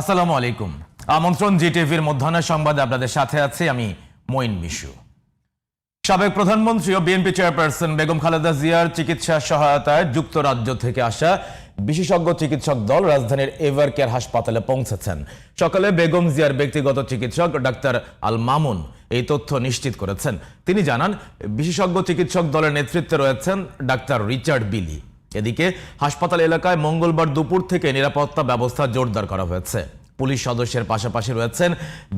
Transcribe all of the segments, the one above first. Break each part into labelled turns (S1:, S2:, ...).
S1: আসসালামু আলাইকুম। আমন্ত্রণ জি টিভির মধ্যাহ্ন সংবাদে আপনাদের সাথে আছি আমি মঈন মিশু। সাবেক প্রধানমন্ত্রী ও বিএনপি চেয়ারপারসন বেগম খালেদা জিয়ার চিকিৎসা সহায়তায় যুক্তরাজ্য থেকে আসা বিশেষজ্ঞ চিকিৎসক দল রাজধানীর এভার কেয়ার হাসপাতালে পৌঁছেছেন। সকালে বেগম জিয়ার ব্যক্তিগত চিকিৎসক ডাক্তার আল মামুন এই তথ্য নিশ্চিত করেছেন। তিনি জানান, বিশেষজ্ঞ চিকিৎসক দলের নেতৃত্বে রয়েছেন ডাক্তার রিচার্ড বিলি। এদিকে হাসপাতাল এলাকায় মঙ্গলবার দুপুর থেকে নিরাপত্তা ব্যবস্থা জোরদার করা হয়েছে। পুলিশ সদস্যের পাশাপাশি রয়েছেন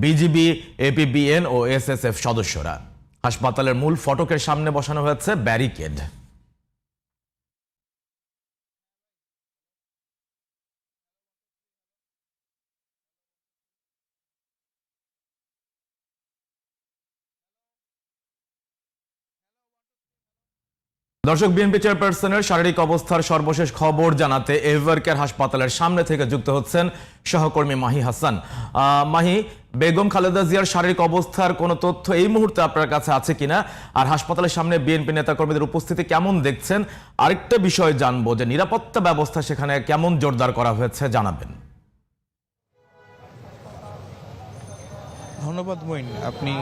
S1: বিজিবি, এপিবিএন ও এসএসএফ সদস্যরা। হাসপাতালের মূল ফটকের সামনে বসানো হয়েছে ব্যারিকেড। দর্শক, বিএনপি চেয়ারপারসনের শারীরিক অবস্থার সর্বশেষ খবর জানাতে এভার কেয়ার হাসপাতালের সামনে থেকে যুক্ত হচ্ছেন সহকর্মী মাহি হাসান। মাহি, বেগম খালেদা জিয়ার শারীরিক অবস্থার কোনো তথ্য এই মুহূর্তে আপনার কাছে আছে কিনা? আর হাসপাতালের সামনে বিএনপি নেতাকর্মীদের উপস্থিতি কেমন দেখছেন? আরেকটা বিষয় জানব যে নিরাপত্তা ব্যবস্থা সেখানে কেমন জোরদার করা হয়েছে, জানাবেন।
S2: ধন্যবাদ মইন আপনি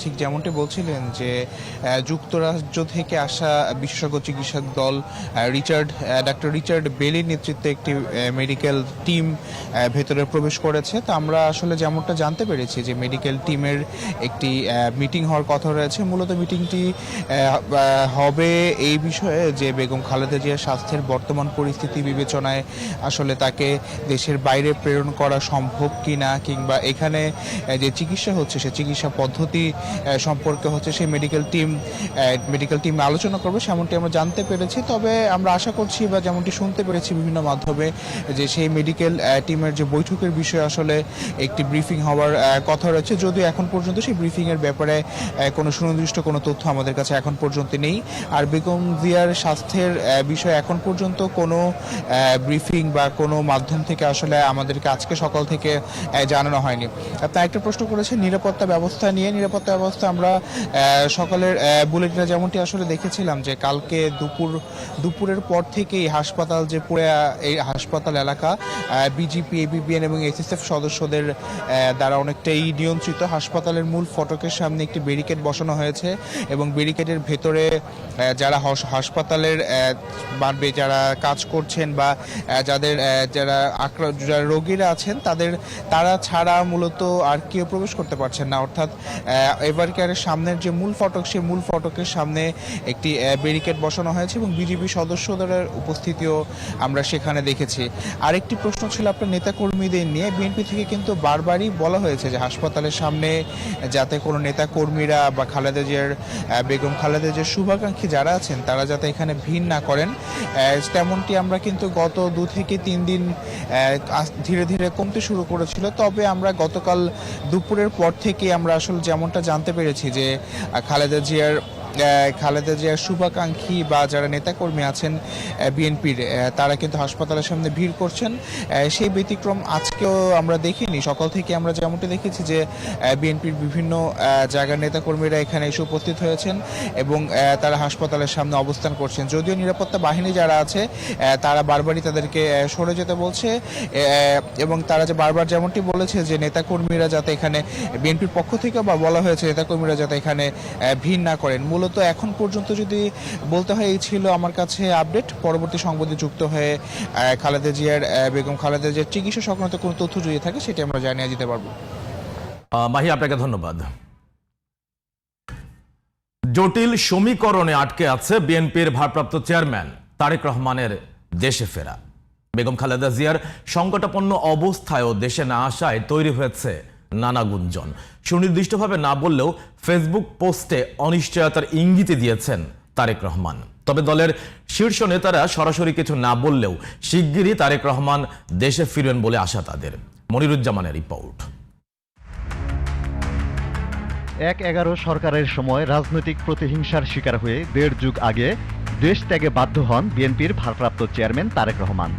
S2: ঠিক যেমনটি বলছিলেন যে যুক্তরাজ্য থেকে আসা বিশেষজ্ঞ চিকিৎসক দল রিচার্ড ডাক্তার রিচার্ড বেলির নেতৃত্বে একটি মেডিকেল টিম ভেতরে প্রবেশ করেছে। তা আমরা আসলে যেমনটা জানতে পেরেছি যে মেডিকেল টিমের একটি মিটিং হওয়ার কথা রয়েছে। মূলত মিটিংটি হবে এই বিষয়ে যে, বেগম খালেদা জিয়ার স্বাস্থ্যের বর্তমান পরিস্থিতি বিবেচনায় আসলে তাকে দেশের বাইরে প্রেরণ করা সম্ভব কিনা, কিংবা এখানে যে চিকিৎসা হচ্ছে, সে চিকিৎসা পদ্ধতি সম্পর্কে হচ্ছে সেই মেডিকেল টিম মেডিকেল টিম আলোচনা করবে, সেমনটি আমরা জানতে পেরেছি। তবে আমরা আশা করছি বা যেমনটি শুনতে পেরেছি বিভিন্ন মাধ্যমে যে সেই মেডিকেল টিমের যে বৈঠকের বিষয়ে আসলে একটি ব্রিফিং হওয়ার কথা রয়েছে। যদিও এখন পর্যন্ত সেই ব্রিফিংয়ের ব্যাপারে কোনো সুনির্দিষ্ট কোনো তথ্য আমাদের কাছে এখন পর্যন্ত নেই। আর বেগম জিয়ার স্বাস্থ্যের বিষয়ে এখন পর্যন্ত কোনো ব্রিফিং বা কোনো মাধ্যম থেকে আসলে আমাদেরকে আজকে সকাল থেকে জানানো হয়নি। আপনি একটা প্রশ্ন করেছেন নিরাপত্তা ব্যবস্থা নিয়ে, নিরাপত্তা ব্যবস্থা আমরা সকালের বুলেটিনে যেমনটি আসলে দেখেছিলাম যে কালকে দুপুর, দুপুরের পর থেকেই হাসপাতাল যে পুরো এই হাসপাতাল এলাকা বিজিপি এবিবিএন এবং এসএসএফ সদস্যদের দ্বারা অনেকটাই নিয়ন্ত্রিত হাসপাতালের মূল ফটকের সামনে একটি ব্যারিকেড বসানো হয়েছে এবং ব্যারিকেডের ভেতরে যারা হাসপাতালের বাড়বে, যারা কাজ করছেন বা যাদের যারা আক্রা- যারা রোগীরা আছেন, তাদের, তারা ছাড়া মূলত আর কেউ প্রবেশ পারছেন না। অর্থাৎ এভার কেয়ারের সামনের যে মূল ফটক, সেই মূল ফটকের সামনে একটি ব্যারিকেড বসানো হয়েছে এবং বিজেপি সদস্যদের উপস্থিতিও আমরা সেখানে দেখেছি। আরেকটি প্রশ্ন ছিল আপনার নেতাকর্মীদের নিয়ে। বিএনপি থেকে কিন্তু বারবারই বলা হয়েছে যে হাসপাতালের সামনে যাতে কোনো নেতাকর্মীরা বা খালেদা জিয়ার বেগম খালেদা জিয়ার শুভাকাঙ্ক্ষী যারা আছেন, তারা যাতে এখানে ভিড় না করেন। তেমনটি আমরা কিন্তু গত দু থেকে তিন দিন ধীরে ধীরে কমতে শুরু করেছিল। তবে আমরা গতকাল দুপুরের পর থেকে আমরা আসলে যেমনটা জানতে পেরেছি যে খালেদা জিয়ার খালেদা জিয়ার শুভাকাঙ্ক্ষী বা যারা নেতাকর্মী আছেন বিএনপির তারা কিন্তু হাসপাতালের সামনে ভিড় করছেন। সেই ব্যতিক্রম আজকেও আমরা দেখিনি। সকাল থেকে আমরা যেমনটি দেখেছি যে বিএনপির বিভিন্ন জায়গার নেতাকর্মীরা এখানে এসে উপস্থিত হয়েছেন এবং তারা হাসপাতালের সামনে অবস্থান করছেন। যদিও নিরাপত্তা বাহিনী যারা আছে তারা বারবারই তাদেরকে সরে যেতে বলছে এবং তারা যে বারবার যেমনটি বলেছে যে, নেতাকর্মীরা যাতে এখানে, বিএনপির পক্ষ থেকে বা বলা হয়েছে, নেতাকর্মীরা যাতে এখানে ভিড় না করেন। মূলত এখন পর্যন্ত যদি বলতে হয়, এই ছিল আমার কাছে আপডেট। পরবর্তী সংবাদে যুক্ত হয়ে খালেদা জিয়ার বেগম খালেদা জিয়ার চিকিৎসা সংক্রান্ত কোনো তথ্য যদি থাকে, সেটি আমরা জানিয়ে দিতে পারব।
S1: মাহি, আপনাকে ধন্যবাদ। জটিল সমীকরণে আটকে আছে বিএনপির ভারপ্রাপ্ত চেয়ারম্যান তারেক রহমানের দেশে ফেরা। বেগম খালেদা জিয়ার সংকটাপন্ন অবস্থায়ও দেশে না আসায় তৈরি হয়েছে নানা গুঞ্জন। সুনির্দিষ্টভাবে না বললেও ফেসবুক পোস্টে অনিশ্চয়তার ইঙ্গিতে দিয়েছেন তারেক রহমান। তবে দলের শীর্ষ নেতারা সরাসরি কিছু না বললেও শিগগিরই তারেক রহমান দেশে ফিরবেন বলে আশা তাদের। মনিরুজ্জামানের রিপোর্ট।
S3: এক এগারো সরকারের সময় রাজনৈতিক প্রতিহিংসার শিকার হয়ে দেড় যুগ আগে দেশ ত্যাগে বাধ্য হন বিএনপির ভারপ্রাপ্ত চেয়ারম্যান তারেক রহমান।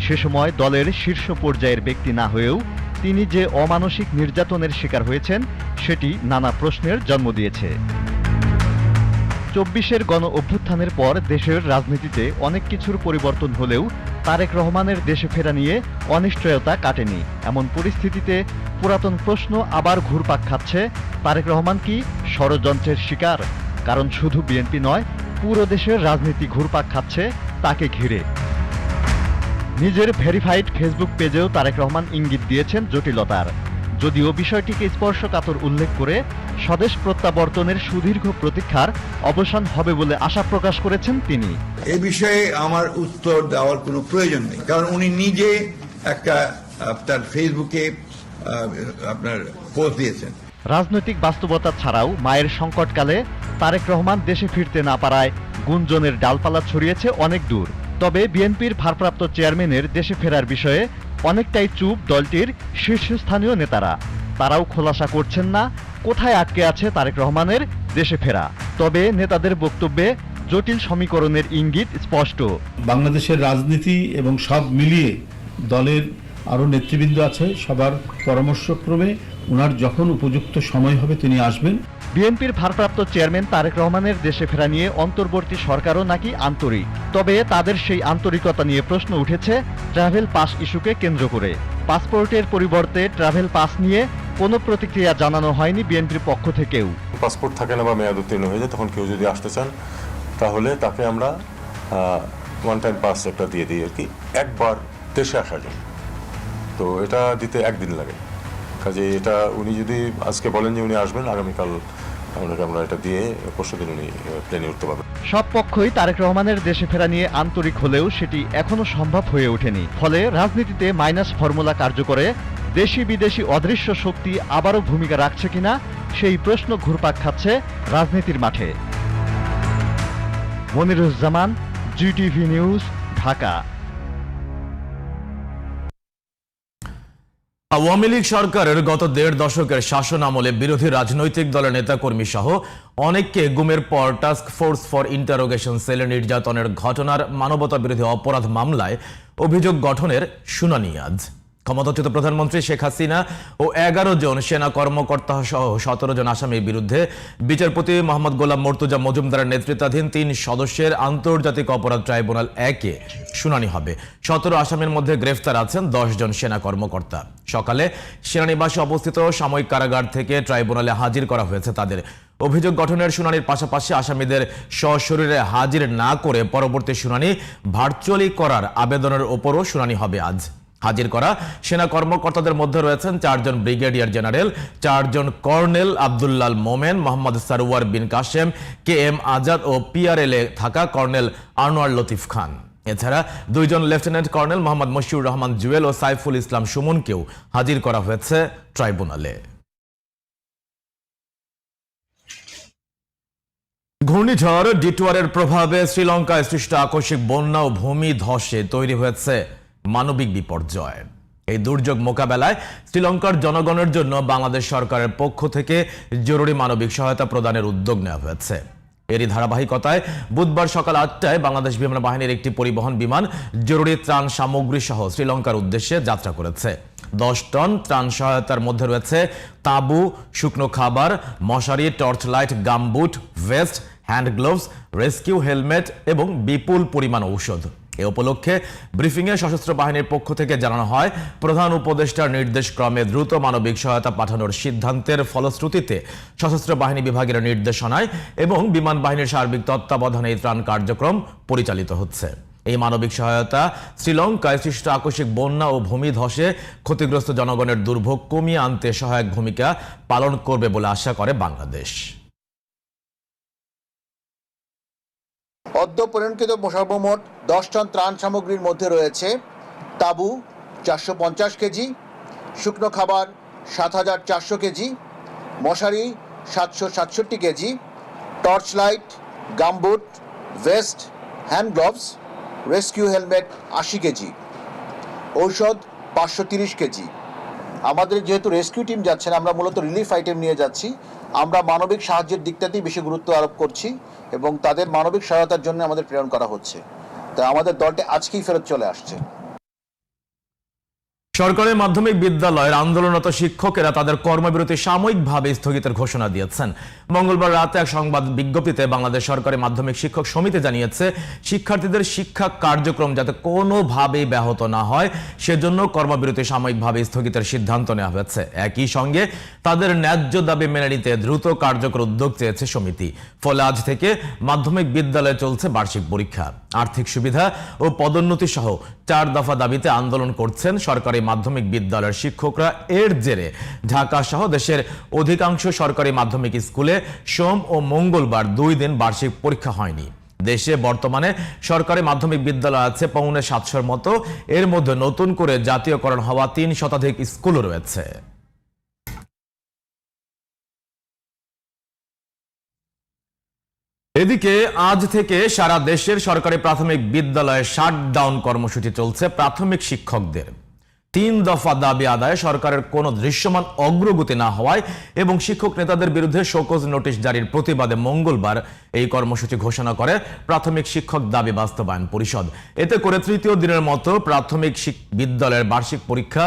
S3: সে সময় দলের শীর্ষ পর্যায়ের ব্যক্তি না হয়েও তিনি যে অমানসিক নির্যাতনের শিকার হয়েছেন, সেটি নানা প্রশ্নের জন্ম দিয়েছে। চব্বিশের গণ অভ্যুত্থানের পর দেশের রাজনীতিতে অনেক কিছুর পরিবর্তন হলেও তারেক রহমানের দেশে ফেরা নিয়ে অনিশ্চয়তা কাটেনি। এমন পরিস্থিতিতে পুরাতন প্রশ্ন আবার ঘুরপাক খাচ্ছে, তারেক রহমান কি ষড়যন্ত্রের শিকার? কারণ শুধু বিএনপি নয়, পুরো দেশের রাজনীতি ঘুরপাক খাচ্ছে তাকে ঘিরে। নিজের ভেরিফাইড ফেসবুক পেজেও তারেক রহমান ইঙ্গিত দিয়েছেন জটিলতার। যদিও বিষয়টিকে স্পর্শকাতর উল্লেখ করে স্বদেশ প্রত্যাবর্তনের সুদীর্ঘ প্রতীক্ষার অবসান হবে বলে আশা প্রকাশ করেছেন তিনি।
S4: এ বিষয়ে আমার উত্তর দেওয়ার কোনো প্রয়োজন নেই। কারণ উনি নিজে একটা তার ফেসবুকে আপনার পোস্ট দিয়েছেন।
S3: রাজনৈতিক বাস্তবতা ছাড়াও মায়ের সংকটকালে তারেক রহমান দেশে ফিরতে না পারায় গুঞ্জনের ডালপালা ছড়িয়েছে অনেক দূর। তবে বিএনপির ভারপ্রাপ্ত চেয়ারম্যানের দেশে ফেরার বিষয়ে অনেকটাই চুপ দলটির শীর্ষস্থানীয় নেতারা। তারাও খোলাসা করছেন না, কোথায় আটকে আছে তারেক রহমানের দেশে ফেরা। তবে নেতাদের বক্তব্যে জটিল সমীকরণের ইঙ্গিত স্পষ্ট।
S5: বাংলাদেশের রাজনীতি এবং সব মিলিয়ে দলের আরও নেতৃবৃন্দ আছে, সবার পরামর্শক্রমে ওনার যখন উপযুক্ত সময় হবে তিনি আসবেন।
S3: বিএনপির ভারপ্রাপ্ত চেয়ারম্যান তারেক রহমানের দেশে ফেরা নিয়ে অন্তর্বর্তী সরকারও নাকি আন্তরিক। তবে তাদের সেই আন্তরিকতা নিয়ে প্রশ্ন উঠেছে ট্রাভেল পাস ইস্যুকে কেন্দ্র করে। পাসপোর্টের পরিবর্তে ট্রাভেল পাস নিয়ে কোনো প্রতিক্রিয়া জানানো হয়নি বিএনপির পক্ষ থেকেও।
S6: পাসপোর্ট থাকে না বা মেয়াদ উত্তীর্ণ হয়ে যায়, তখন কেউ যদি আসতে চান, তাহলে তাকে আমরা ওয়ান টাইম পাস একটা দিয়ে দিই আর কি, একবার দেশে আসার জন্য। তো এটা দিতে একদিন লাগে। কাজে এটা উনি যদি আজকে বলেন যে উনি আসবেন, আগামীকাল
S3: সব পক্ষই তারেক রহমানের দেশে ফেরা নিয়ে আন্তরিক হলেও সেটি এখনও সম্ভব হয়ে ওঠেনি। ফলে রাজনীতিতে মাইনাস ফর্মুলা কার্যকরে দেশি বিদেশি অদৃশ্য শক্তি আবারও ভূমিকা রাখছে কিনা, সেই প্রশ্ন ঘুরপাক খাচ্ছে রাজনীতির মাঠে। Moniruzzaman GTV news, Dhaka.
S1: Awami League সরকারের গত দেড় দশকের শাসন আমলে বিরোধী রাজনৈতিক দলের নেতাকর্মী সহ অনেককে গুমের পর টাস্ক ফোর্স ফর ইন্টারোগেশন সেলে নির্যাতনের ঘটনার মানবতা বিরোধী অপরাধ মামলায় অভিযোগ গঠনের শুনানি আজ। ক্ষমতাচ্যুত প্রধানমন্ত্রী শেখ হাসিনা ও এগারো জন সেনা কর্মকর্তা সহ সতেরো জন আসামির বিরুদ্ধে বিচারপতি মোহাম্মদ গোলাম মর্তুজা মজুমদারের নেতৃত্বাধীন তিন সদস্যের আন্তর্জাতিক অপরাধ ট্রাইব্যুনাল একে শুনানি হবে। সতেরো আসামির মধ্যে গ্রেফতার আছেন দশ জন সেনা কর্মকর্তা। সকালে সেনানিবাসে অবস্থিত সাময়িক কারাগার থেকে ট্রাইব্যুনালে হাজির করা হয়েছে তাদের। অভিযোগ গঠনের শুনানির পাশাপাশি আসামিদের সশরীরে হাজির না করে পরবর্তী শুনানি ভার্চুয়ালি করার আবেদনের ওপরও শুনানি হবে আজ। হাজির করা। সেনা কর্মকর্তাদের মধ্যে রয়েছেন চারজন ব্রিগেডিয়ার জেনারেল, চারজন colonel Abdullal Momen, Mohammad Sarwar bin Kashem K M Azad ও পিআরএল এ থাকা কর্নেল আনোয়ার লতিফ খান। এছাড়া দুইজন লেফটেন্যান্ট কর্নেল মোহাম্মদ মশিউর রহমান জুয়েল ও সাইফুল ইসলাম সুমনকেও হাজির করা হয়েছে ট্রাইব্যুনালে। ঘূর্ণিঝড় ডিটুয়ারের প্রভাবে শ্রীলঙ্কায় সৃষ্ট আকস্মিক বন্যা ও ভূমি ধসে তৈরি হয়েছে। মানবিক বিপর্যয়। এই দুর্যোগ মোকাবেলায় শ্রীলঙ্কার জনগণের জন্য বাংলাদেশ সরকারের পক্ষ থেকে জরুরি মানবিক সহায়তা প্রদানের উদ্যোগ নেওয়া হয়েছে। এরই ধারাবাহিকতায় বুধবার সকাল আটটায় বাংলাদেশ বিমান বাহিনীর একটি পরিবহন বিমান জরুরি ত্রাণ সামগ্রী সহ শ্রীলঙ্কার উদ্দেশ্যে যাত্রা করেছে। দশ টন ত্রাণ সহায়তার মধ্যে রয়েছে তাঁবু, শুকনো খাবার, মশারি, torch light, gumboot, vest, hand gloves, rescue helmet এবং বিপুল পরিমাণ ঔষধ। এ উপলক্ষে ব্রিফিংয়ে সশস্ত্র বাহিনীর পক্ষ থেকে জানানো হয়, প্রধান উপদেষ্টার নির্দেশ ক্রমে দ্রুত মানবিক সহায়তা পাঠানোর সিদ্ধান্তের ফলশ্রুতিতে সশস্ত্র বাহিনী বিভাগের নির্দেশনায় এবং বিমান বাহিনীর সার্বিক তত্ত্বাবধানে এই ত্রাণ কার্যক্রম পরিচালিত হচ্ছে। এই মানবিক সহায়তা শ্রীলঙ্কায় সৃষ্ট আকস্মিক বন্যা ও ভূমি ধসে ক্ষতিগ্রস্ত জনগণের দুর্ভোগ কমিয়ে আনতে সহায়ক ভূমিকা পালন করবে বলে আশা করে বাংলাদেশ।
S7: অদ্য পরিণত সর্বমোট দশ টন ত্রাণ সামগ্রীর মধ্যে রয়েছে তাঁবু চারশো পঞ্চাশ কেজি, শুকনো খাবার সাত হাজার চারশো কেজি, মশারি সাতশো সাতষট্টি KG, torch light, gumboot, vest, hand gloves, rescue helmet আশি কেজি, ঔষধ পাঁচশো তিরিশ কেজি। আমাদের যেহেতু রেস্কিউ টিম যাচ্ছে আমরা মূলত রিলিফ আইটেম নিয়ে যাচ্ছি। আমরা মানবিক সাহায্যের দিকটাতেই বেশি গুরুত্ব আরোপ করছি এবং তাদের মানবিক সহায়তার জন্য আমাদের প্রেরণ করা হচ্ছে। তাই আমাদের দলটি আজকেই ফেরত চলে আসছে।
S1: সরকারি মাধ্যমিক বিদ্যালয়ের আন্দোলনরত শিক্ষকেরা তাদের কর্মবিরতি সাময়িকভাবে স্থগিতের ঘোষণা দিয়েছেন। মঙ্গলবার রাতে এক সংবাদ বিজ্ঞপ্তিতে বাংলাদেশ সরকারি মাধ্যমিক শিক্ষক সমিতি জানিয়েছে, শিক্ষার্থীদের শিক্ষা কার্যক্রম যাতে কোনোভাবেই ব্যাহত না হয়, সেজন্য কর্মবিরতি সাময়িকভাবে স্থগিতের সিদ্ধান্ত নেওয়া হয়েছে। একই সঙ্গে তাদের ন্যায্য দাবি মেনে নিতে দ্রুত কার্যকর উদ্যোগ চেয়েছে সমিতি। ফলে আজ থেকে মাধ্যমিক বিদ্যালয়ে চলছে বার্ষিক পরীক্ষা। আর্থিক সুবিধা ও পদোন্নতি সহ চার দফা দাবিতে আন্দোলন করছেন সরকারি মাধ্যমিক বিদ্যালয়ের শিক্ষকরা এর জেরে ঢাকা সহ দেশের অধিকাংশ সরকারি মাধ্যমিক স্কুলে সোম ও মঙ্গলবার দুই দিন বার্ষিক পরীক্ষা হয়নি। দেশে বর্তমানে সরকারি মাধ্যমিক বিদ্যালয় আছে পৌনে সাতশোর মতো। এর মধ্যে নতুন করে জাতীয়করণ হওয়া তিন শতাধিক স্কুলও রয়েছে। এদিকে আজ থেকে সারা দেশের সরকারি প্রাথমিক বিদ্যালয়ে শাটডাউন কর্মসূচি চলছে প্রাথমিক শিক্ষকদের। তিন দফা দাবি আদায়ে সরকারের কোনো দৃশ্যমান অগ্রগতি না হওয়ায় এবং শিক্ষক নেতাদের বিরুদ্ধে শোকজ নোটিশ জারির প্রতিবাদে মঙ্গলবার এই কর্মসূচি ঘোষণা করে প্রাথমিক শিক্ষক দাবি বাস্তবায়ন পরিষদ। এতে করে তৃতীয় দিনের মতো প্রাথমিক বিদ্যালয়ের বার্ষিক পরীক্ষা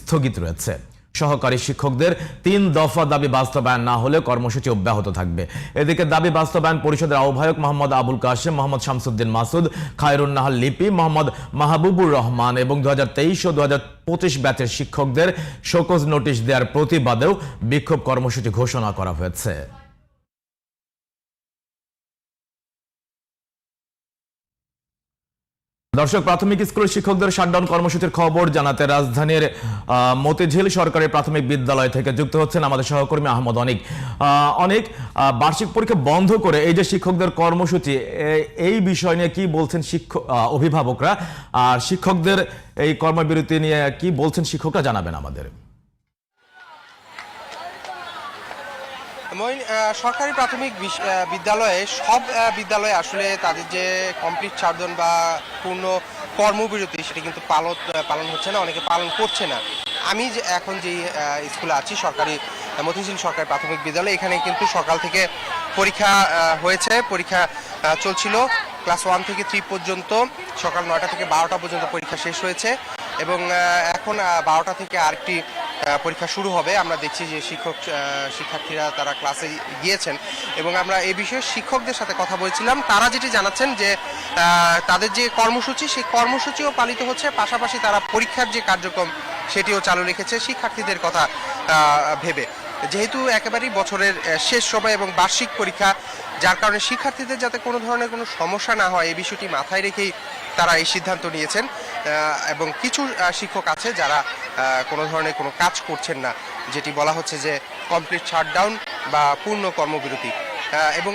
S1: স্থগিত রয়েছে। সহকারী শিক্ষকদের তিন দফা দাবি বাস্তবায়ন না হলে কর্মসূচি অব্যাহত থাকবে। এদিকে দাবি বাস্তবায়ন পরিষদের আহ্বায়ক মোহাম্মদ আবুল কাশেম, মোহাম্মদ শামসুদ্দিন মাসুদ খায়রুন নাহাল লিপি, মোহাম্মদ মাহবুবুর রহমান এবং দু হাজার তেইশ ও দু পঁচিশ ব্যাচের শিক্ষকদের শোকজ নোটিশ দেওয়ার প্রতিবাদেও বিক্ষোভ কর্মসূচি ঘোষণা করা হয়েছে। দর্শক, প্রাথমিক স্কুলের শিক্ষকদের শাটডাউন কর্মসূচির খবর জানাতে রাজধানীর মতিঝিল সরকারি প্রাথমিক বিদ্যালয় থেকে যুক্ত হচ্ছেন আমাদের সহকর্মী আহমদ অনেক। অনেক বার্ষিক পরীক্ষা বন্ধ করে এই যে শিক্ষকদের কর্মসূচি এই বিষয় নিয়ে কি বলছেন শিক্ষক অভিভাবকরা? আর শিক্ষকদের এই কর্মবিরতি নিয়ে কি বলছেন শিক্ষকরা জানাবেন আমাদের।
S8: মইন সরকারি প্রাথমিক বিদ্যালয়ে, সব বিদ্যালয়ে আসলে তাদের যে কমপ্লিট চারজন বা পূর্ণ কর্মবিরতি, সেটা কিন্তু পালন পালন হচ্ছে না, অনেকে পালন করছে না। আমি যে এখন যে স্কুলে আছি, সরকারি মতিঝিল সরকারি প্রাথমিক বিদ্যালয়, এখানে কিন্তু সকাল থেকে পরীক্ষা হয়েছে, পরীক্ষা চলছিল। ক্লাস ওয়ান থেকে থ্রি পর্যন্ত, সকাল নয়টা থেকে বারোটা পর্যন্ত পরীক্ষা শেষ হয়েছে। এবং এখন বারোটা থেকে আরেকটি পরীক্ষা শুরু হবে। আমরা দেখছি যে শিক্ষক শিক্ষার্থীরা তারা ক্লাসে গিয়েছেন এবং আমরা এ বিষয়ে শিক্ষকদের সাথে কথা বলছিলাম। তারা যেটি জানাচ্ছেন যে তাদের যে কর্মসূচি, সেই কর্মসূচিও পালিত হচ্ছে। পাশাপাশি তারা পরীক্ষার যে কার্যক্রম, সেটিও চালু রেখেছে শিক্ষার্থীদের কথা ভেবে। যেহেতু একেবারেই বছরের শেষ সময় এবং বার্ষিক পরীক্ষা, যার কারণে শিক্ষার্থীদের যাতে কোনো ধরনের কোনো সমস্যা না হয়, এই বিষয়টি মাথায় রেখেই তারা এই সিদ্ধান্ত নিয়েছেন। এবং কিছু শিক্ষক আছে যারা কোনো ধরনের কোনো কাজ করছেন না, যেটি বলা হচ্ছে যে কমপ্লিট শাটডাউন বা পূর্ণ কর্মবিরতি। এবং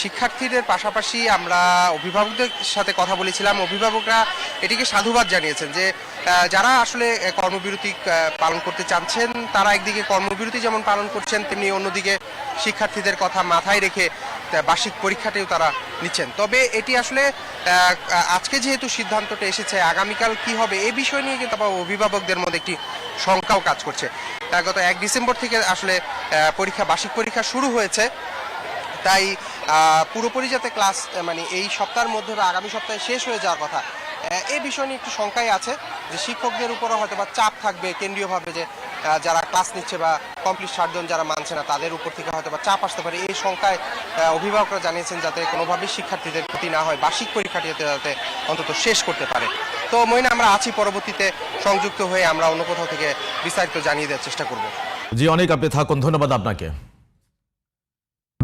S8: শিক্ষার্থীদের পাশাপাশি আমরা অভিভাবকদের সাথে কথা বলেছিলাম। অভিভাবকরা এটিকে সাধুবাদ জানিয়েছেন যে যারা আসলে কর্মবিরতি পালন করতে চাচ্ছেন, তারা একদিকে কর্মবিরতি যেমন পালন করছেন, তেমনি অন্যদিকে শিক্ষার্থীদের কথা মাথায় রেখে বার্ষিক পরীক্ষাটিও তারা নিচ্ছেন। তবে এটি আসলে আজকে যেহেতু সিদ্ধান্তটা এসেছে, আগামীকাল কি হবে, এ বিষয় নিয়ে কিন্তু আবার অভিভাবকদের মধ্যে একটি শঙ্কাও কাজ করছে। গত এক ডিসেম্বর থেকে আসলে পরীক্ষা, বার্ষিক পরীক্ষা শুরু হয়েছে। তাই পুরোপুরি যাতে ক্লাস মানে এই সপ্তাহের মধ্যে বা আগামী সপ্তাহে শেষ হয়ে যাওয়ার কথা এই বিষয় নিয়ে একটু শঙ্কাই আছে যে শিক্ষকদের উপরও হয়তো বা চাপ থাকবে, কেন্দ্রীয়ভাবে যে যারা ক্লাস নিচ্ছে বা কমপ্লিট সাতজন যারা মানছে না, তাদের উপর থেকে হয়তো বা চাপ আসতে পারে। এই শঙ্কায় অভিভাবকরা জানিয়েছেন যাতে কোনোভাবেই শিক্ষার্থীদের ক্ষতি না হয়, বার্ষিক পরীক্ষাটি যাতে অন্তত শেষ করতে পারে। তো মইনা, আমরা আছি পরবর্তীতে, সংযুক্ত হয়ে আমরা অন্য কোথাও থেকে বিস্তারিত জানিয়ে দেওয়ার চেষ্টা করব।
S1: জি, অনেক আপনি থাকুন, ধন্যবাদ আপনাকে।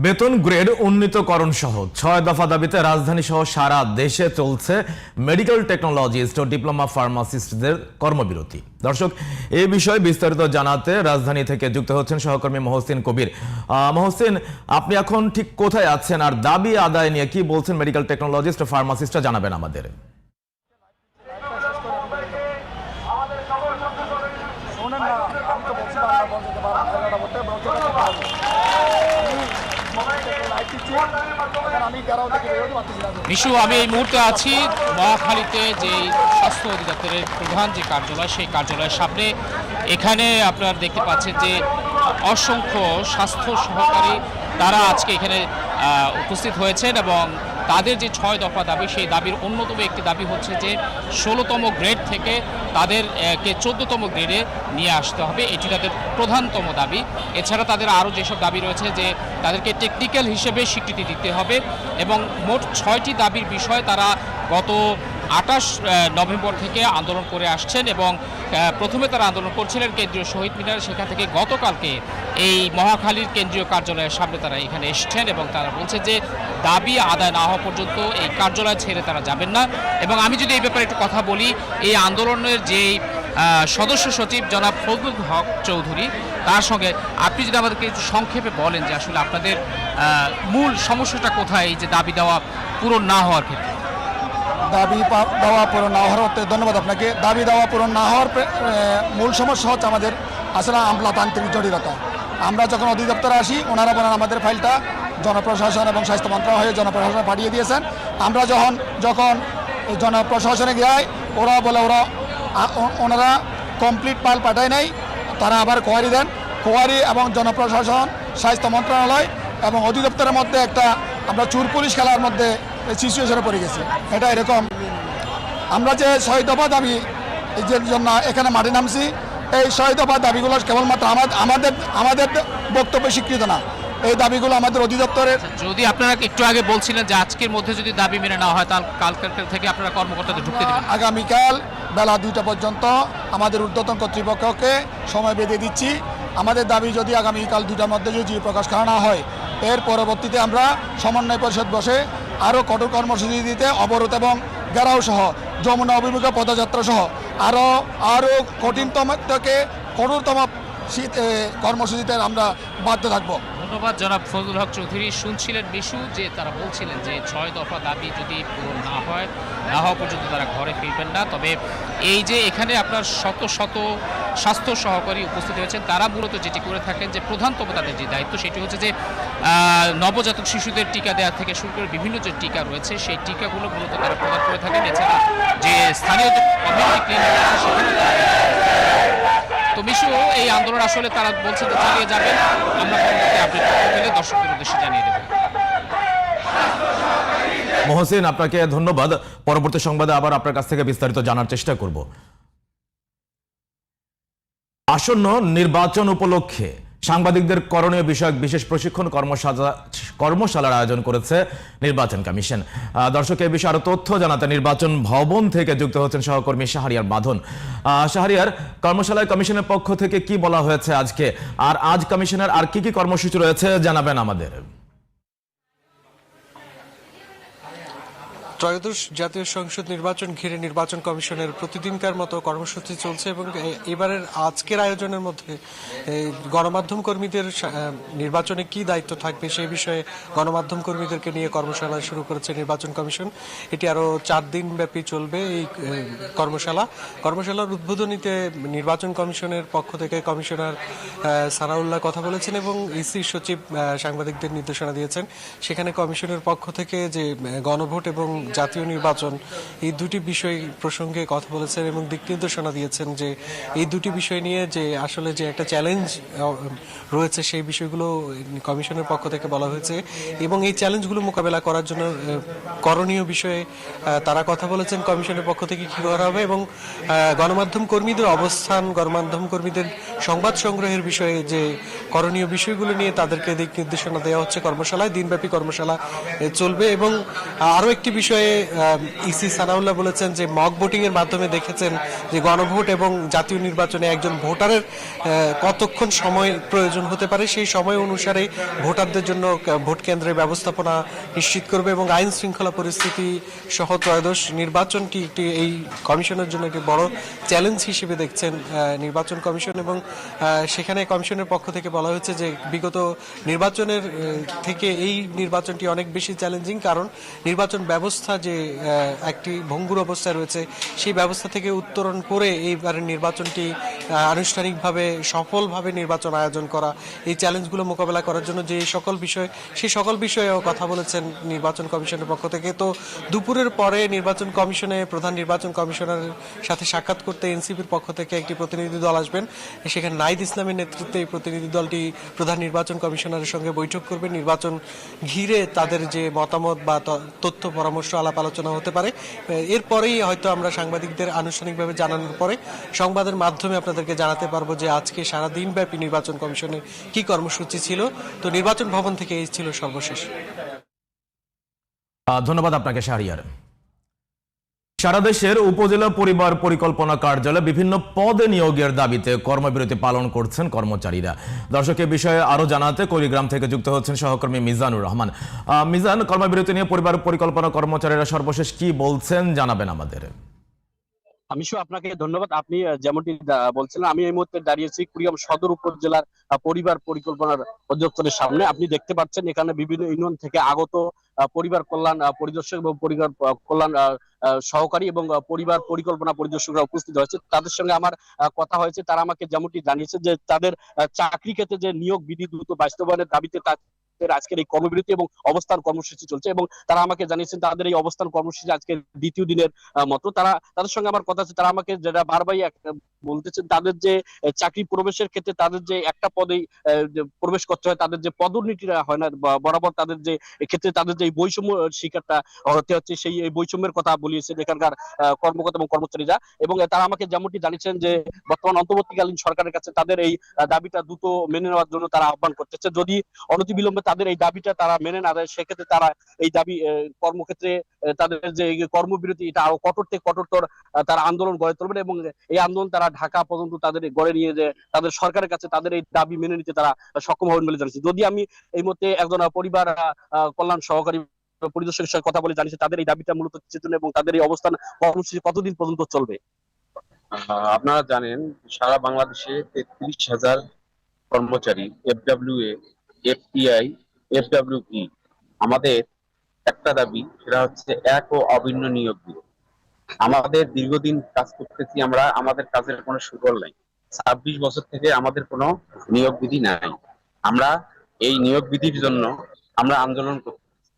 S1: বেতন গ্রেড উন্নীতকরণ সহ ছয় দফা দাবিতে রাজধানী সহ সারা দেশে চলছে মেডিকেল টেকনোলজিস্ট ও ডিপ্লোমা ফার্মাসিস্টদের কর্মবিরতি। দর্শক, এ বিষয়ে বিস্তারিত জানাতে রাজধানী থেকে যুক্ত হচ্ছেন সহকর্মী মহসিন কবির। মহসিন, আপনি এখন ঠিক কোথায় আছেন? আর দাবি আদায় নিয়ে কি বলছেন মেডিকেল টেকনোলজিস্ট ও ফার্মাসিস্টরা জানাবেন আমাদের।
S9: নিশু, আমি এই মুহূর্তে আছি মহাখালীতে যে স্বাস্থ্য অধিদপ্তরের প্রধান যে কার্যালয়, সেই কার্যালয়ের সামনে। এখানে আপনারা দেখতে পাচ্ছেন যে অসংখ্য স্বাস্থ্য সহকারী তারা আজকে এখানে উপস্থিত হয়েছেন এবং তাদের যে ছয় দফা দাবি, সেই দাবির অন্যতম একটি দাবি হচ্ছে যে ষোলোতম গ্রেড থেকে তাদেরকে চোদ্দতম গ্রেডে নিয়ে আসতে হবে। এটি তাদের প্রধানতম দাবি। এছাড়া তাদের আরও যেসব দাবি রয়েছে যে তাদেরকে টেকনিক্যাল হিসেবে স্বীকৃতি দিতে হবে এবং মোট ছয়টি দাবির বিষয়ে তারা গত আঠাশ নভেম্বর থেকে আন্দোলন করে আসছেন এবং প্রথমে তারা আন্দোলন করছিলেন কেন্দ্রীয় শহীদ মিনার, সেখান থেকে গতকালকে এই মহাখালীর কেন্দ্রীয় কার্যালয়ের সামনে তারা এখানে এসছেন এবং তারা বলছে যে দাবি আদায় না হওয়া পর্যন্ত এই কার্যালয় ছেড়ে তারা যাবেন না। এবং আমি যদি এই ব্যাপারে একটু কথা বলি, এই আন্দোলনের যেই সদস্য সচিব জনাব ফজলুল হক চৌধুরী, তার সঙ্গে আপনি যদি আমাদেরকে একটু সংক্ষেপে বলেন যে আসলে আপনাদের মূল সমস্যাটা কোথায়, এই যে দাবি দেওয়া পূরণ না হওয়ার ক্ষেত্রে?
S10: দাবি দেওয়া পূরণ না হওয়ার ধন্যবাদ আপনাকে। দাবি দেওয়া পূরণ না হওয়ার মূল সমস্যা হচ্ছে আমাদের আসলে আমলাতান্ত্রিক জটিলতা। আমরা যখন অধিদপ্তরে আসি, ওনারা বলেন আমাদের ফাইলটা জনপ্রশাসন এবং স্বাস্থ্য মন্ত্রণালয়ে জনপ্রশাসনে পাঠিয়ে দিয়েছেন। আমরা যখন যখন জনপ্রশাসনে যাই ওরা বলে ওরা ওনারা কমপ্লিট ফাইল পাঠায় নাই, তারা আবার কোয়ারি দেন। কোয়ারি এবং জনপ্রশাসন, স্বাস্থ্য মন্ত্রণালয় এবং অধিদপ্তরের মধ্যে একটা আমরা চুর পুলিশ খেলার মধ্যে সিচুয়েশনে পড়ে গেছে। এটা এরকম। আমরা যে ছয় দফা দাবি যে জন্য এখানে মাঠে নামছি এই ছয় দফা দাবিগুলো কেবলমাত্র আমাদের আমাদের আমাদের বক্তব্য স্বীকৃত না। এই দাবিগুলো আমাদের অধিদপ্তরের
S9: যদি আপনারা একটু আগে বলছিলেন যে আজকের মধ্যে যদি দাবি মেনে না হয় তাহলে কালকের থেকে আপনারা কর্মকর্তাদের ঢুকতে দেবেন।
S10: আগামীকাল বেলা দুইটা পর্যন্ত আমাদের ঊর্ধ্বতন কর্তৃপক্ষকে সময় বেঁধে দিচ্ছি। আমাদের দাবি যদি আগামীকাল দুইটার মধ্যে যদি প্রকাশ করা না হয় এর পরবর্তীতে আমরা সমন্বয় পরিষদ বসে আরও কঠোর কর্মসূচি দিতে অবরোধ এবং গেরাও সহ, যমুনা অভিমুখে পদযাত্রা সহ, আরও আরও কঠিনতম থেকে কঠোরতম শীত কর্মসূচিতে আমরা বাধ্য থাকব।
S9: ধন্যবাদ জনাব ফজলুল হক চৌধুরী। শুনছিলেন বিশু যে তারা বলছিলেন যে ছয় দফা দাবি যদি পূরণ না হয়, না হওয়া পর্যন্ত তারা ঘরে ফিরবেন না। তবে এই যে এখানে আপনার শত শত স্বাস্থ্য সহকারী উপস্থিত হয়েছেন। তারা মূলত যেটি করে থাকেন যে প্রধানতম তাদের যে দায়িত্ব সেটি হচ্ছে যে নবজাতক শিশুদের টিকা দেওয়া থেকে শুরু করে বিভিন্ন যে টিকা রয়েছে, সেই টিকাগুলো মূলত তারা প্রদান করে থাকেন। এছাড়া যে স্থানীয় কমিউনিটি ক্লিনিক রয়েছে সেখানে তো মিশু, এই আন্দোলন আসলে তারা বলছে যে চালিয়ে যাবেন আমরা পরবর্তী আপডেট পেলে দর্শকদের উদ্দেশ্যে জানিয়ে দেবো।
S1: মহসিন, আপনাকে ধন্যবাদ। পরবর্তী সংবাদে আবার আপনার কাছ থেকে বিস্তারিত জানার চেষ্টা করব। আসন্ন নির্বাচন উপলক্ষে সাংবাদিকদের করণীয় বিষয়ক বিশেষ প্রশিক্ষণ কর্মশালা, কর্মশালার আয়োজন করেছে নির্বাচন কমিশন। দর্শক, এ বিষয়ে আরও তথ্য জানাতে নির্বাচন ভবন থেকে যুক্ত হচ্ছেন সহকর্মী শাহরিয়ার বাঁধন। শাহরিয়ার, কর্মশালায় কমিশনের পক্ষ থেকে কি বলা হয়েছে আজকে? আর আজ কমিশনের আর কি কি কর্মসূচি রয়েছে জানাবেন আমাদের।
S11: ত্রয়োদশ জাতীয় সংসদ নির্বাচন ঘিরে নির্বাচন কমিশনের প্রতিদিনকার মতো কর্মসূচি চলছে এবং এবারের আজকের আয়োজনের মধ্যে গণমাধ্যম কর্মীদের নির্বাচনে কি দায়িত্ব থাকবে সেই বিষয়ে গণমাধ্যম কর্মীদেরকে নিয়ে কর্মশালা শুরু করেছে নির্বাচন কমিশন। এটি আরও চার দিন ব্যাপী চলবে এই কর্মশালা। কর্মশালার উদ্বোধনীতে নির্বাচন কমিশনের পক্ষ থেকে কমিশনার সানাউল্লাহ কথা বলেছেন এবং ইসি সচিব সাংবাদিকদের নির্দেশনা দিয়েছেন। সেখানে কমিশনের পক্ষ থেকে যে গণভোট এবং জাতীয় নির্বাচন, এই দুটি বিষয় প্রসঙ্গে কথা বলেছেন এবং দিক নির্দেশনা দিয়েছেন যে এই দুটি বিষয় নিয়ে যে আসলে যে একটা চ্যালেঞ্জ রয়েছে সেই বিষয়গুলো কমিশনের পক্ষ থেকে বলা হয়েছে এবং এই চ্যালেঞ্জগুলো মোকাবেলা করার জন্য করণীয় বিষয়ে তারা কথা বলেছেন কমিশনের পক্ষ থেকে কি করা হবে এবং গণমাধ্যম কর্মীদের অবস্থান, গণমাধ্যম কর্মীদের সংবাদ সংগ্রহের বিষয়ে যে করণীয় বিষয়গুলো নিয়ে তাদেরকে দিক নির্দেশনা দেওয়া হচ্ছে কর্মশালায়, দিনব্যাপী কর্মশালা চলবে এবং আরও একটি বিষয়ে ইসি সানাউল্লাহ বলেছেন যে মক ভোটিং এর মাধ্যমে দেখেছেন যে গণভোট এবং জাতীয় নির্বাচনে একজন ভোটারের কতক্ষণ সময় প্রয়োজন হতে পারে, সেই সময় অনুসারে ভোটারদের জন্য ভোট কেন্দ্রের ব্যবস্থাপনা নিশ্চিত করবে এবং আইন শৃঙ্খলা পরিস্থিতি সহ ত্রয়োদশ নির্বাচনটি একটি, এই কমিশনের জন্য একটি বড় চ্যালেঞ্জ হিসেবে দেখছেন নির্বাচন কমিশন এবং সেখানে কমিশনের পক্ষ থেকে বলা হয়েছে যে বিগত নির্বাচনের থেকে এই নির্বাচনটি অনেক বেশি চ্যালেঞ্জিং কারণ নির্বাচন ব্যবস্থা ব্যবস্থা যে একটি ভঙ্গুর অবস্থায় রয়েছে, সেই ব্যবস্থা থেকে উত্তরণ করে এইবারের নির্বাচনটি আনুষ্ঠানিকভাবে সফলভাবে নির্বাচন আয়োজন করা, এই চ্যালেঞ্জগুলো মোকাবেলা করার জন্য যে সকল বিষয়, সেই সকল বিষয়েও কথা বলেছেন নির্বাচন কমিশনের পক্ষ থেকে। তো দুপুরের পরে নির্বাচন কমিশনে, প্রধান নির্বাচন কমিশনারের সাথে সাক্ষাৎ করতে এনসিপির পক্ষ থেকে একটি প্রতিনিধি দল আসবেন। সেখানে নাইদ ইসলামের নেতৃত্বে এই প্রতিনিধি দলটি প্রধান নির্বাচন কমিশনারের সঙ্গে বৈঠক করবে। নির্বাচন ঘিরে তাদের যে মতামত বা তথ্য পরামর্শ আলাপ আলোচনা হতে পারে। এরপরেই হয়তো আমরা সাংবাদিকদের আনুষ্ঠানিকভাবে জানানোর পরে সংবাদের মাধ্যমে আপনাদেরকে জানাতে পারব যে আজকে সারা দিনব্যাপী নির্বাচন কমিশনের কি কর্মসূচি ছিল। তো নির্বাচন ভবন থেকে এই ছিল সর্বশেষ।
S1: ধন্যবাদ আপনাকে, শাহরিয়ার। সারা দেশের উপজেলা পরিবার পরিকল্পনা কার্যালয়ে বিভিন্ন পদে নিয়োগের দাবিতে কর্মবিরতি পালন করছেন কর্মচারীরা। দর্শক বিষয়ে আরও জানাতে কুড়িগ্রাম থেকে যুক্ত হচ্ছেন সহকর্মী মিজানুর রহমান। মিজান, কর্মবিরতি নিয়ে পরিবার পরিকল্পনা কর্মচারীরা সর্বশেষ কি বলছেন জানাবেন আমাদের।
S12: আমি আপনাকে ধন্যবাদ। আপনি যেমনটি বলছিলেন, আমি এই মুহূর্তে দাঁড়িয়েছি কুড়িগ্রাম সদর উপজেলার পরিবার পরিকল্পনার অধিদপ্তরের সামনে। আপনি দেখতে পাচ্ছেন এখানে বিভিন্ন ইউনিয়ন থেকে আগত পরিবার কল্যাণ পরিদর্শক এবং পরিবার কল্যাণ সহকারী এবং পরিবার পরিকল্পনা পরিদর্শকরা উপস্থিত হয়েছে। তাদের সঙ্গে আমার কথা হয়েছে। তারা আমাকে যেমনটি জানিয়েছে যে তাদের চাকরি ক্ষেত্রে যে নিয়োগ বিধি দ্রুত বাস্তবায়নের দাবিতে আজকের এই কর্মবিরতি এবং অবস্থান কর্মসূচি চলছে এবং তারা আমাকে জানিয়েছেন তাদের এই অবস্থান কর্মসূচি আজকের দ্বিতীয় দিনের মতো। তারা, তাদের সঙ্গে আমার কথা আছে। তারা আমাকে যেটা বারবারই বলতেছেন, তাদের যে চাকরি প্রবেশের ক্ষেত্রে তাদের যে একটা পদেই প্রবেশ করতে হয়, তাদের যে পদোন্নতিটা হয় না বরাবর তাদের যে, এক্ষেত্রে তাদের যে বৈষম্য শিকারটা হতে হচ্ছে, সেই বৈষম্যের কথা বলিয়েছেন এখানকার কর্মকর্তা এবং কর্মচারীরা। এবং তারা আমাকে যেমনটি জানিয়েছেন যে, বর্তমান অন্তর্বর্তীকালীন সরকারের কাছে তাদের এই দাবিটা দ্রুত মেনে নেওয়ার জন্য তারা আহ্বান করতেছে। যদি অনতিবিলম্বে তাদের এই দাবিটা তারা মেনে না দেয় সেক্ষেত্রে তারা এই দাবি কর্মক্ষেত্রে তাদের যে কর্মবিরতি, এটা আরও কঠোর থেকে কঠোরতর তারা আন্দোলন গড়ে তুলবেন এবং এই আন্দোলন তারা ঢাকা পর্যন্ত তাদের গড়ে নিয়ে যে তাদের সরকারের কাছে তাদের এই দাবি মেনে নিতে তারা সক্ষম হবেন বলে জানিয়েছে। যদি আমি এই মুহূর্তে একজন পরিবার কল্যাণ সহকারী পরিদর্শকের সঙ্গে কথা বলে জানিয়েছে, তাদের এই দাবিটা মূলত জন্য এবং তাদের এই অবস্থান কর্মসূচি কতদিন পর্যন্ত চলবে?
S13: আপনারা জানেন, সারা বাংলাদেশে তেত্রিশ হাজার কর্মচারী এফডাব্লিউ এ এফটিআই এফডাব্লিউপি আমাদের একটা দাবি, সেটা হচ্ছে এক ও অভিন্ন নিয়োগ দিবস। আমাদের দীর্ঘদিন কাজ করতেছি আমরা, আমাদের কাজের কোনো সুফল নাই। ছাব্বিশ বছর থেকে আমাদের কোনো নিয়োগ বিধি নাই। আমরা এই নিয়োগ বিধির জন্য আমরা আন্দোলন করতেছি।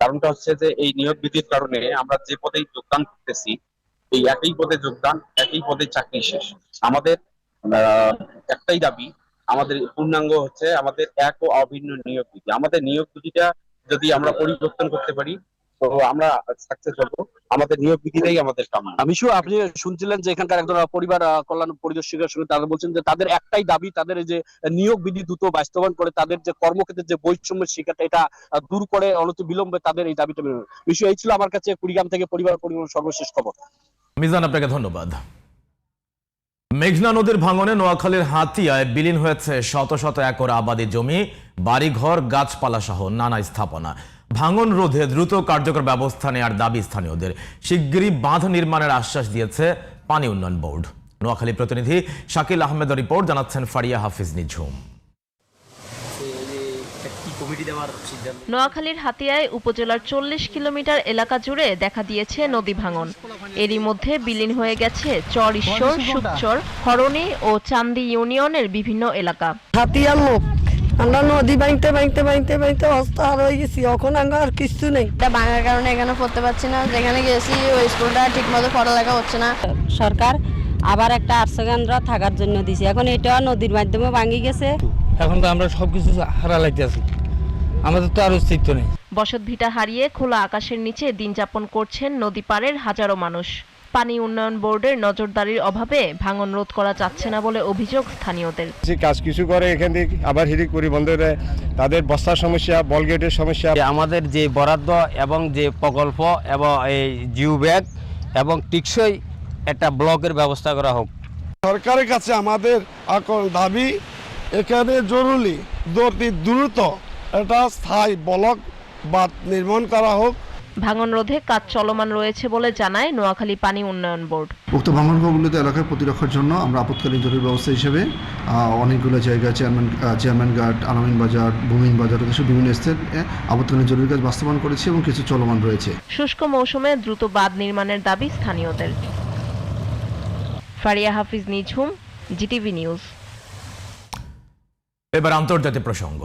S13: কারণটা হচ্ছে যে, এই নিয়োগ বিধির কারণে আমরা যে পদে যোগদান করতেছি, এই একই পদে যোগদান, একই পদে চাকরি শেষ। আমাদের একটাই দাবি আমাদের পূর্ণাঙ্গ হচ্ছে আমাদের এক ও অভিন্ন নিয়োগ বিধি আমাদের নিয়োগ বিধিটা যদি আমরা পরিবর্তন করতে পারি তো আমরা সাকসেস হব। আমাদের নিয়োগ বিধিটাই আমাদের কাম্য
S12: আমি শুধু আপনি শুনছিলেন যে এখানকার একজন পরিবার কল্যাণ পরিদর্শকের সঙ্গে তারা বলছেন যে তাদের একটাই দাবি তাদের এই যে নিয়োগ বিধি দ্রুত বাস্তবায়ন করে তাদের যে কর্মক্ষেত্রে যে বৈষম্যের শিকারটা এটা দূর করে অনত বিলম্বে তাদের এই দাবিটা বিষয় এই ছিল আমার কাছে কুড়িগ্রাম থেকে পরিবার পরিবার সর্বশেষ খবর।
S1: মিজান আপনাকে ধন্যবাদ। মেঘনা নদীর ভাঙনে নোয়াখালীর হাতিয়ায় বিলীন হয়েছে শত শত একর আবাদি জমি, বাড়িঘর, গাছপালা সহ নানা স্থাপনা। ভাঙন রোধে দ্রুত কার্যকর ব্যবস্থা নেওয়ার দাবি স্থানীয়দের। শিগগিরই বাঁধ নির্মাণের আশ্বাস দিয়েছে পানি উন্নয়ন বোর্ড। নোয়াখালী প্রতিনিধি শাকিল আহমেদ রিপোর্ট, জানাচ্ছেন ফারিয়া হাফিজ নিঝুম।
S14: নোয়াখালীর হাতিয়ায় উপজেলার চল্লিশ কিলোমিটার এলাকা জুড়ে দেখা দিয়েছে নদী ভাঙন। এরই মধ্যে বিলীন হয়ে গেছে চর ঈশ্বর সুকচর হরণী ও চান্দি ইউনিয়নের বিভিন্ন এলাকা।
S15: হাতিয়ার লোক আমরা নদী বাইতে বাইতে বাইতে বাইতে অবস্থা আর হয়ে গেছি এখন আমরা আর কিছু নেই।
S14: এটা ভাঙার কারণে এখানে পড়তে পারছি না যেখানে গেছি ওই স্কুলটা ঠিক মতো পড়ালেখা হচ্ছে না।
S15: সরকার আবার একটা আর্টস কেন্দ্র থাকার জন্য দিছে এখন এটা নদীর মাধ্যমে ভাঙি গেছে।
S10: এখন তো আমরা সবকিছু হারা লাগতেছি আমাদের তো আর অস্তিত্ব নেই।
S14: বসত ভিটা হারিয়ে খোলা আকাশের নিচে দিন যাপন করছেন নদী পাড়ের হাজারো মানুষ। পানি উন্নয়ন বোর্ডের নজরদারির অভাবে ভাঙন রোধ করা যাচ্ছে না বলে অভিযোগ স্থানীয়দের।
S10: যে কাজ কিছু করে এখান থেকে আবার হিরিক করি বন্ধ তাদের বস্তার সমস্যা বলগেটের সমস্যা।
S12: আমাদের যে বরাদ্দ এবং যে প্রকল্প এবং এই জিও ব্যাগ এবং টিকসই একটা ব্লকের ব্যবস্থা করা হোক।
S10: সরকারের কাছে আমাদের আকল দাবি এখানে জরুরি দ্রুত একটা স্থায়ী ব্লক বাঁধ নির্মাণ করা হোক।
S14: ভাঙন রোধে কাজ চলমান রয়েছে বলে জানায় নোয়াখালী পানি উন্নয়ন বোর্ড।
S16: উক্ত ভাঙন কবলিত এলাকার প্রতিরক্ষার জন্য আমরা আপৎকালীন জরুরি ব্যবস্থা হিসেবে অনেকগুলো জায়গা চেয়ারম্যান চেয়ারম্যান ঘাট আলামিন বাজার ভূমিন বাজার এদেশে বিভিন্ন স্থানে আপৎকালীন জরুরি কাজ বাস্তবায়ন করেছি এবং কিছু চলমান রয়েছে।
S14: শুষ্ক মৌসুমে দ্রুত বাঁধ নির্মাণের দাবি স্থানীয়দের। Faria Hafiz Nijhum GTV news.
S1: এবার আন্তর্জাতিক প্রসঙ্গ।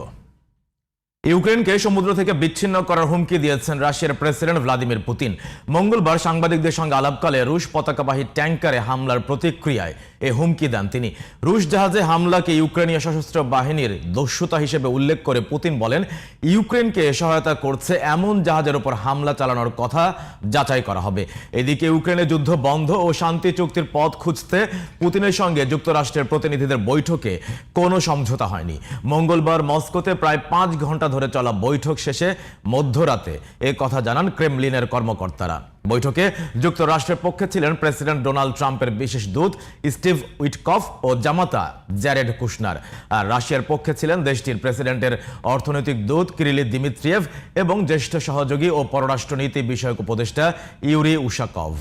S1: ইউক্রেনকে সমুদ্র থেকে বিচ্ছিন্ন করার হুমকি দিয়েছেন রাশিয়ার প্রেসিডেন্ট ভ্লাদিমির পুতিন। মঙ্গলবার সাংবাদিকদের সঙ্গে আলাপকালে রুশ পতাকাবাহী ট্যাঙ্কারে হামলার প্রতিক্রিয়ায় এ হুমকি দেন তিনি। রুশ জাহাজে হামলাকে ইউক্রেনীয় সশস্ত্র বাহিনীর দস্যুতা হিসেবে উল্লেখ করে পুতিন বলেন, ইউক্রেনকে সহায়তা করছে এমন জাহাজের ওপর হামলা চালানোর কথা যাচাই করা হবে। এদিকে ইউক্রেনের যুদ্ধ বন্ধ ও শান্তি চুক্তির পথ খুঁজতে পুতিনের সঙ্গে যুক্তরাষ্ট্রের প্রতিনিধিদের বৈঠকে কোনো সমঝোতা হয়নি। মঙ্গলবার মস্কোতে প্রায় পাঁচ ঘণ্টা ধরে চলা বৈঠক শেষে মধ্যরাতে এ কথা জানান ক্রেমলিনের কর্মকর্তারা। বৈঠকে যুক্তরাষ্ট্রের পক্ষে ছিলেন প্রেসিডেন্ট ডোনাল্ড ট্রাম্পের বিশেষ দূত স্টিভ উইটকফ ও জামাতা জ্যারেড কুশনার। আর রাশিয়ার পক্ষে ছিলেন দেশটির প্রেসিডেন্টের অর্থনৈতিক দূত কিরিলি দিমিত্রিয়েভ এবং জ্যেষ্ঠ সহযোগী ও পররাষ্ট্রনীতি বিষয়ক উপদেষ্টা ইউরি উশাকভ।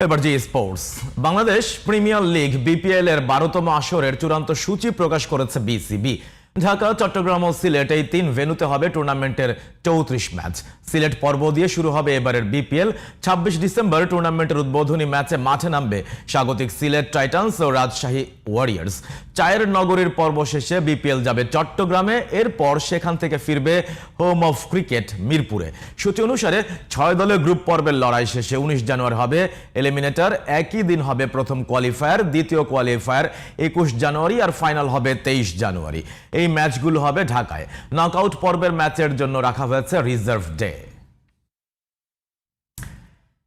S1: এবার G sports Bangladesh Premier League BPL এর বারোতম আসরের চূড়ান্ত সূচি প্রকাশ করেছে বিসিবি ঢাকা, চট্টগ্রাম ও সিলেট এই তিন ভেন্যুতে হবে টুর্নামেন্টের চৌত্রিশ ম্যাচ সিলেট পর্ব দিয়ে শুরু হবে এবারের বিপিএল ছাব্বিশ ডিসেম্বর টুর্নামেন্টের উদ্বোধনী ম্যাচে মাঠে নামবে স্বাগতিক সিলেট টাইটান্স ও রাজশাহী ওয়ারিয়ার্স চায়ের নগরীর পর্ব শেষে বিপিএল যাবে চট্টগ্রামে, এরপর সেখান থেকে ফিরবে হোম অফ ক্রিকেট মিরপুরে। সূচি অনুসারে ছয় দলের গ্রুপ পর্বের লড়াই শেষে উনিশ জানুয়ারি হবে এলিমিনেটর একই দিন হবে প্রথম কোয়ালিফায়ার দ্বিতীয় কোয়ালিফায়ার একুশ জানুয়ারি আর ফাইনাল হবে তেইশ জানুয়ারি। এই ম্যাচগুলো হবে ঢাকায়। নকআউট পর্বের ম্যাচের জন্য রাখা হয়েছে reserve day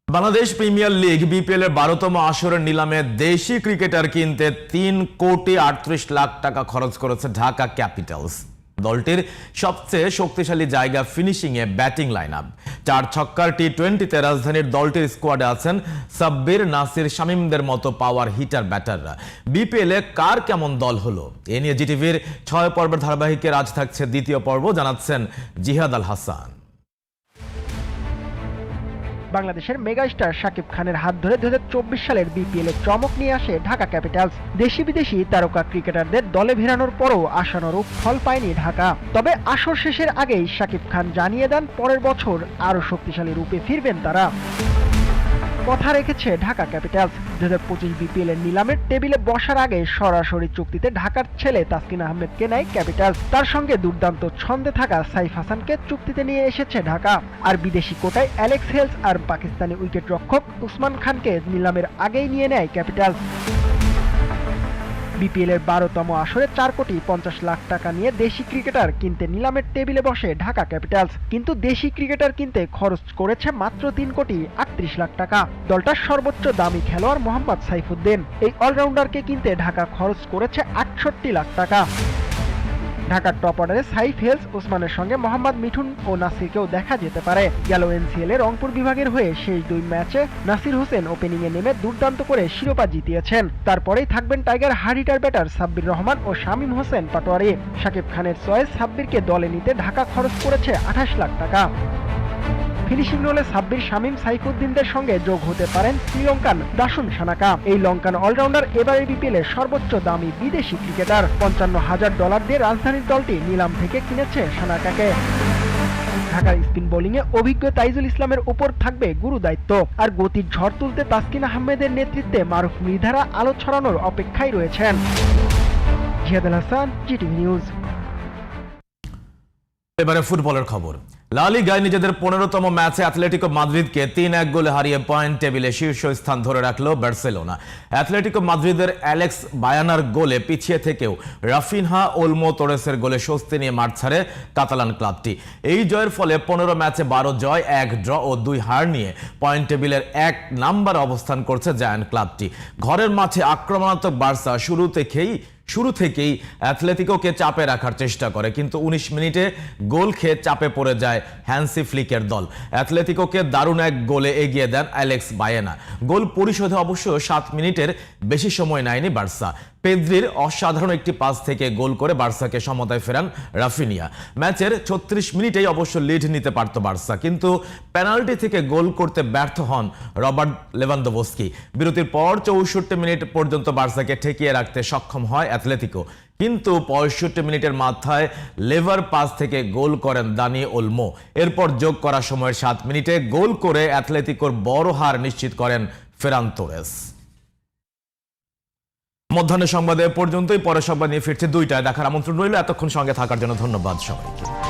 S1: Bangladesh Premier League BPL এর বারোতম আসরের নিলামে দেশি ক্রিকেটার কিনতে তিন কোটি আটত্রিশ লাখ টাকা খরচ করেছে ঢাকা ক্যাপিটালস। দলটির সবচেয়ে শক্তিশালী জায়গা ফিনিশিং এ ব্যাটিং লাইন আপ চার ছক্কার টি টোয়েন্টিতে রাজধানীর দলটির স্কোয়াডে আছেন সাব্বির নাসির শামিমদের মতো পাওয়ার হিটার ব্যাটাররা বিপিএল এ কার কেমন দল হলো? এ নিয়ে জিটিভির ছয় পর্বের ধারাবাহিকের আজ থাকছে দ্বিতীয় পর্ব, জানাচ্ছেন জিহাদ আল হাসান।
S17: বাংলাদেশের মেগাস্টার শাকিব খানের হাত ধরে দু হাজার চব্বিশ সালের বিপিএল এর চমক নিয়ে আসে ঢাকা ক্যাপিটালস। দেশি বিদেশি তারকা ক্রিকেটারদের দলে ভেরানোর পরও আশানুরূপ ফল পায়নি ঢাকা। তবে আসর শেষের আগেই শাকিব খান জানিয়ে দেন পরের বছর আরও শক্তিশালী রূপে ফিরবেন তারা। কথা রেখেছে ঢাকা ক্যাপিটালস। দু হাজার পঁচিশ বিপিএল এর নিলামের টেবিলে বসার আগে সরাসরি চুক্তিতে ঢাকার ছেলে তাসকিন আহমেদকে নেয় ক্যাপিটালস। তার সঙ্গে দুর্দান্ত ছন্দে থাকা সাইফ হাসানকে চুক্তিতে নিয়ে এসেছে ঢাকা। আর বিদেশি কোটায় অ্যালেক্স হেলস আর পাকিস্তানি উইকেট রক্ষক উসমান খানকে নিলামের আগেই নিয়ে নেয় ক্যাপিটালস। বিপিএল এর বারোতম আসরে চার কোটি পঞ্চাশ লাখ টাকা নিয়ে দেশি ক্রিকেটার কিনতে নিলামের টেবিলে বসে ঢাকা ক্যাপিটালস। কিন্তু দেশি ক্রিকেটার কিনতে খরচ করেছে মাত্র তিন কোটি আটত্রিশ লাখ টাকা। দলটার সর্বোচ্চ দামি খেলোয়াড় মোহাম্মদ সাইফুদ্দিন। এই অলরাউন্ডারকে কিনতে ঢাকা খরচ করেছে আটষট্টি লাখ টাকা। ঢাকার টপ অর্ডারে সাইফ হেলস ওসমানের সঙ্গে মোহাম্মদ মিঠুন ও নাসিরকেও দেখা যেতে পারে। গেল এনসিএল এ রংপুর বিভাগের হয়ে শেষ দুই ম্যাচে নাসির হোসেন ওপেনিং এ নেমে দুর্দান্ত করে শিরোপা জিতিয়েছেন। তারপরেই থাকবেন টাইগার হারিটার ব্যাটার সাব্বির রহমান ও শামীম হোসেন পাটোয়ারি। শাকিব খানের চয়েস সাব্বিরকে দলে নিতে ঢাকা খরচ করেছে আঠাশ লাখ টাকা। ফিনিশিং রোলে সাব্বির শামীম সাইফুদ্দিনদের সঙ্গে যোগ হতে পারেন শ্রীলঙ্কান দাসুন সানাকা। এই লঙ্কান অলরাউন্ডার এবারের বিপিএল সর্বোচ্চ দামি বিদেশি ক্রিকেটার। পঞ্চান্ন হাজার ডলার দিয়ে রাজধানীর দলটি নিলাম থেকে কিনেছে সানাকাকে। ঢাকার স্পিন বোলিংয়ে অভিজ্ঞ তাইজুল ইসলামের উপর থাকবে গুরু দায়িত্ব। আর গতির ঝড় তুলতে তাসকিন আহমেদের নেতৃত্বে মারুফ মৃধারা আলো ছড়ানোর অপেক্ষায় রয়েছেন। Ziadul Hasan, GTV news.
S1: এবারে ফুটবলের খবর। লা লিগায় নিজেদের পনেরোতম ম্যাচে অ্যাথলেটিকো মাদ্রিদকে তিন এক গোলে হারিয়ে পয়েন্ট টেবিলে শীর্ষ স্থান ধরে রাখল বার্সেলোনা। অ্যাথলেটিকো মাদ্রিদের অ্যালেক্স বায়ানার গোলে পিছিয়ে থেকেও রাফিনহা, ওলমো তোরেসের গোলে স্বস্তি নিয়ে মাঠ ছাড়ে কাতালান ক্লাবটি। এই জয়ের ফলে পনেরো ম্যাচে বারো জয়, এক ড্র ও দুই হার নিয়ে পয়েন্ট টেবিলের এক নাম্বার অবস্থান করছে জায়ান্ট ক্লাবটি। ঘরের মাঠে আক্রমণাত্মক বার্সা শুরু থেকেই শুরু থেকেই অ্যাথলেটিকোকে চাপে রাখার চেষ্টা করে, কিন্তু উনিশ মিনিটে গোল খেয়ে চাপে পড়ে যায় হ্যান্সি ফ্লিকের দল। অ্যাথলেটিকোকে দারুণ এক গোলে এগিয়ে দেন অ্যালেক্স বায়েনা। গোল পরিশোধে অবশ্য সাত মিনিটের বেশি সময় নেয়নি বার্সা। পেদ্রির অসাধারণ একটি পাস থেকে গোল করে বার্সাকে সমতায় ফেরান রাফিনিয়া। ম্যাচের ছত্রিশ মিনিটেই অবশ্য লিড নিতে পারত বার্সা, কিন্তু পেনাল্টি থেকে গোল করতে ব্যর্থ হন রবার্ট লেভানদোভস্কি বিরতির পর চৌষট্টি মিনিট পর্যন্ত বার্সাকে ঠেকিয়ে রাখতে সক্ষম হয় অ্যাথলেটিকো, কিন্তু পঁয়ষট্টি মিনিটের মাথায় লেভার পাস থেকে গোল করেন দানি ওলমো। এরপর যোগ করা সময়ের সাত মিনিটে গোল করে অ্যাথলেটিকোর বড় হার নিশ্চিত করেন ফেরান তোরেস। মধ্যাহ্ন সংবাদে পর্যন্তই পরের সংবাদ নিয়ে ফিরছে দুইটায়। দেখার আমন্ত্রণ রইল। এতক্ষণ সঙ্গে থাকার জন্য ধন্যবাদ সবাইকে।